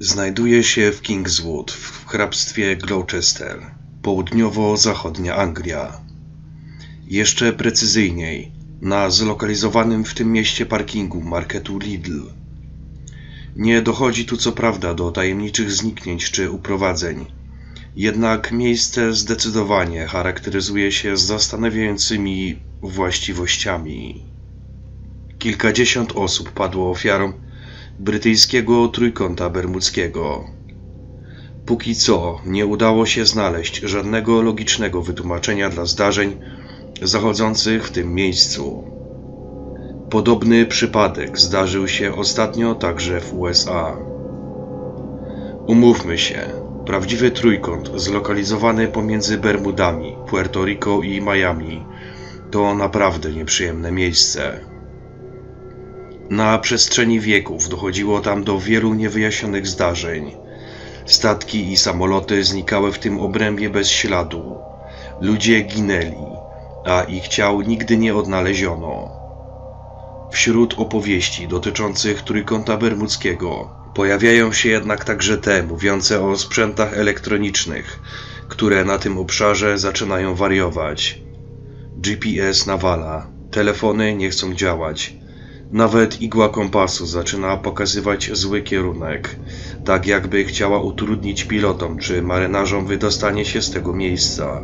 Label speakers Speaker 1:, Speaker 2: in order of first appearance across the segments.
Speaker 1: Znajduje się w Kingswood w hrabstwie Gloucester, południowo-zachodnia Anglia. Jeszcze precyzyjniej, na zlokalizowanym w tym mieście parkingu marketu Lidl. Nie dochodzi tu co prawda do tajemniczych zniknięć czy uprowadzeń, jednak miejsce zdecydowanie charakteryzuje się zastanawiającymi właściwościami. Kilkadziesiąt osób padło ofiarą brytyjskiego trójkąta bermudzkiego. Póki co nie udało się znaleźć żadnego logicznego wytłumaczenia dla zdarzeń zachodzących w tym miejscu. Podobny przypadek zdarzył się ostatnio także w USA. Umówmy się, prawdziwy trójkąt zlokalizowany pomiędzy Bermudami, Puerto Rico i Miami to naprawdę nieprzyjemne miejsce. Na przestrzeni wieków dochodziło tam do wielu niewyjaśnionych zdarzeń. Statki i samoloty znikały w tym obrębie bez śladu. Ludzie ginęli, a ich ciał nigdy nie odnaleziono. Wśród opowieści dotyczących trójkąta bermudzkiego pojawiają się jednak także te mówiące o sprzętach elektronicznych, które na tym obszarze zaczynają wariować. GPS nawala, telefony nie chcą działać, nawet igła kompasu zaczyna pokazywać zły kierunek, tak jakby chciała utrudnić pilotom czy marynarzom wydostanie się z tego miejsca.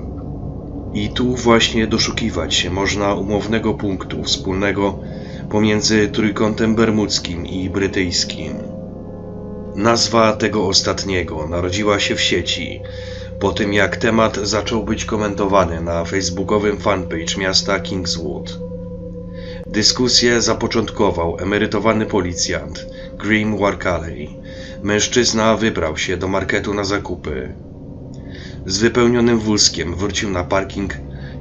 Speaker 1: I tu właśnie doszukiwać się można umownego punktu wspólnego pomiędzy trójkątem bermudzkim i brytyjskim. Nazwa tego ostatniego narodziła się w sieci po tym jak temat zaczął być komentowany na facebookowym fanpage miasta Kingswood. Dyskusję zapoczątkował emerytowany policjant Grim Warcalley. Mężczyzna wybrał się do marketu na zakupy. Z wypełnionym wózkiem wrócił na parking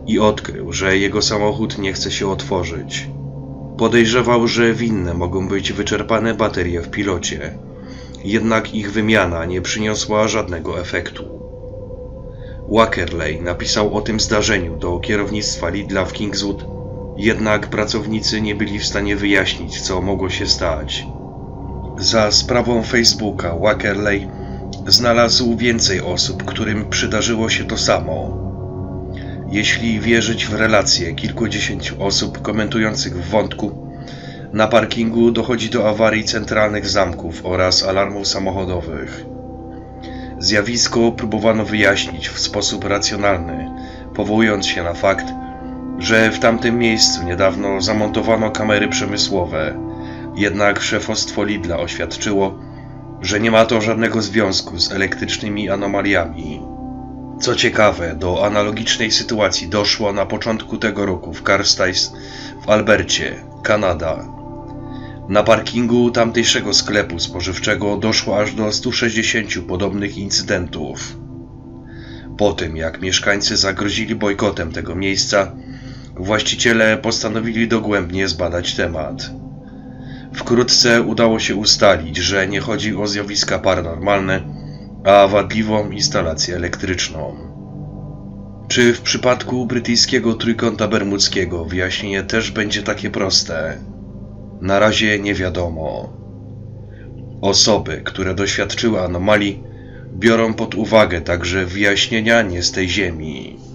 Speaker 1: i odkrył, że jego samochód nie chce się otworzyć. Podejrzewał, że winne mogą być wyczerpane baterie w pilocie, jednak ich wymiana nie przyniosła żadnego efektu. Wackerley napisał o tym zdarzeniu do kierownictwa Lidla w Kingswood jednak pracownicy nie byli w stanie wyjaśnić, co mogło się stać. Za sprawą Facebooka Wackerley znalazł więcej osób, którym przydarzyło się to samo. Jeśli wierzyć w relacje kilkudziesięciu osób komentujących w wątku, na parkingu dochodzi do awarii centralnych zamków oraz alarmów samochodowych. Zjawisko próbowano wyjaśnić w sposób racjonalny, powołując się na fakt, że w tamtym miejscu niedawno zamontowano kamery przemysłowe, jednak szefostwo Lidla oświadczyło, że nie ma to żadnego związku z elektrycznymi anomaliami. Co ciekawe, do analogicznej sytuacji doszło na początku tego roku w Carstairs w Albercie, Kanada. Na parkingu tamtejszego sklepu spożywczego doszło aż do 160 podobnych incydentów. Po tym, jak mieszkańcy zagrozili bojkotem tego miejsca, Właściciele postanowili dogłębnie zbadać temat. Wkrótce udało się ustalić, że nie chodzi o zjawiska paranormalne, a wadliwą instalację elektryczną. Czy w przypadku brytyjskiego trójkąta bermudzkiego wyjaśnienie też będzie takie proste? Na razie nie wiadomo. Osoby, które doświadczyły anomalii, biorą pod uwagę także wyjaśnienia nie z tej ziemi.